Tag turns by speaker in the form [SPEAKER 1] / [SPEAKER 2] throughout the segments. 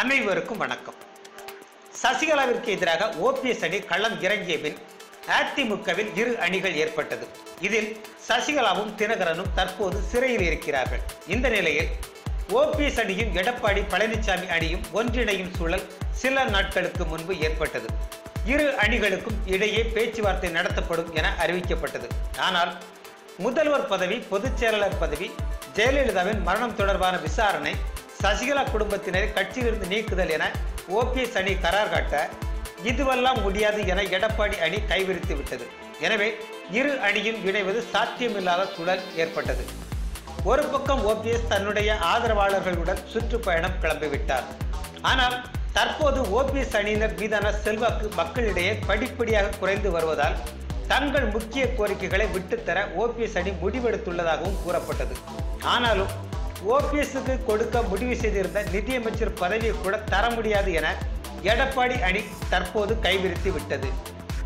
[SPEAKER 1] அனைவருக்கும் வணக்கம். சசிகலாவிற்கு எதிராக ஓபிஎஸ் அணி களம் இறங்கிய பின் அதிமுகவில் இரு அணிகள் ஏற்பட்டது. இதில் சசிகலாவும் தினகரனும் தற்போது சிறையில் இருக்கிறார்கள். இந்த நிலையில் ஓபிஎஸ் அணியும் எடப்பாடி பழனிசாமி அணியும் ஒன்றிணையும் சூழல் சில நாட்களுக்கு முன்பு ஏற்பட்டது. இரு அணிகளுக்கும் இடையே பேச்சுவார்த்தை நடத்தப்படும் என அறிவிக்கப்பட்டது. ஆனால் முதல்வர் பதவி பொதுச் செயலாளர் பதவி ஜெயலலிதாவின் மரணம் தொடர்பான விசாரணை சசிகலா குடும்பத்தினரை கட்சியிலிருந்து நீக்குதல் என ஓபிஎஸ் அணி கரார் காட்ட இதுவெல்லாம் முடியாது என எடப்பாடி அணி கைவிரித்து விட்டது. எனவே இரு அணியும் இணைவது சாத்தியமில்லாத சூழல் ஏற்பட்டது. ஒரு பக்கம் ஓபிஎஸ் தன்னுடைய ஆதரவாளர்களுடன் சுற்றுப்பயணம் கிளம்பிவிட்டார். ஆனால் தற்போது ஓபிஎஸ் அணியினர் மீதான செல்வாக்கு மக்களிடையே படிப்படியாக குறைந்து வருவதால் தங்கள் முக்கிய கோரிக்கைகளை விட்டுத்தர ஓபிஎஸ் அணி முடிவெடுத்துள்ளதாகவும் கூறப்பட்டது. ஆனாலும் ஓபிஎஸ்க்கு கொடுக்க முடிவு செய்திருந்த நிதியமைச்சர் பதவியை கூட தர முடியாது என எடப்பாடி அணி தற்போது கைவிரித்து விட்டது.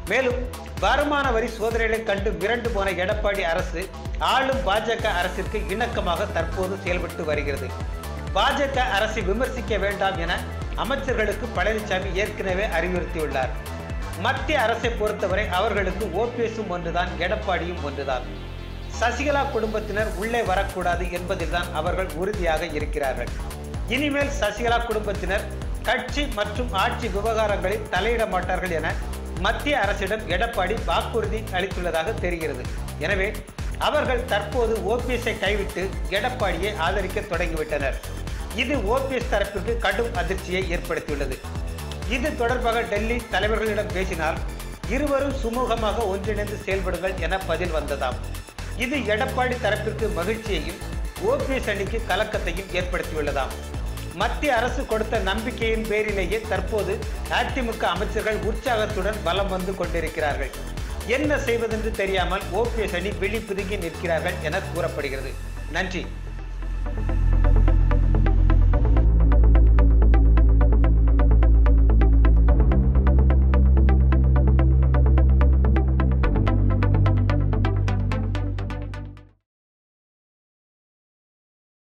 [SPEAKER 1] மேலும் வருமான வரி சோதனைகளை கண்டு மிரண்டு போன எடப்பாடி அரசு ஆளும் பாஜக அரசிற்கு இணக்கமாக தற்போது செயல்பட்டு வருகிறது. பாஜக அரசை விமர்சிக்க வேண்டாம் என அமைச்சர்களுக்கு பழனிசாமி ஏற்கனவே அறிவுறுத்தியுள்ளார். மத்திய அரசை பொறுத்தவரை அவர்களுக்கு ஓபிஎஸும் ஒன்றுதான் எடப்பாடியும் ஒன்றுதான். சசிகலா குடும்பத்தினர் உள்ளே வரக்கூடாது என்பதில்தான் அவர்கள் உறுதியாக இருக்கிறார்கள். இனிமேல் சசிகலா குடும்பத்தினர் கட்சி மற்றும் ஆட்சி விவகாரங்களில் தலையிட மாட்டார்கள் என மத்திய அரசிடம் எடப்பாடி வாக்குறுதி அளித்துள்ளதாக தெரிகிறது. எனவே அவர்கள் தற்போது ஓபிஎஸ்ஐ கைவிட்டு எடப்பாடியை ஆதரிக்க தொடங்கிவிட்டனர். இது ஓபிஎஸ் தரப்பிற்கு கடும் அதிர்ச்சியை ஏற்படுத்தியுள்ளது. இது தொடர்பாக டெல்லி தலைவர்களிடம் பேசினால் இருவரும் சுமூகமாக ஒன்றிணைந்து செயல்படுங்கள் என பதில் வந்ததாம். இது எடப்பாடி தரப்பிற்கு மகிழ்ச்சியையும் ஓபிஎஸ் அணிக்கு கலக்கத்தையும் ஏற்படுத்தியுள்ளதாம். மத்திய அரசு கொடுத்த நம்பிக்கையின் பேரிலேயே தற்போது அதிமுக அமைச்சர்கள் உற்சாகத்துடன் பலம் வந்து கொண்டிருக்கிறார்கள். என்ன செய்வதென்று தெரியாமல் ஓபிஎஸ் அணி வெளி பிதுங்கி நிற்கிறார்கள் என கூறப்படுகிறது. நன்றி.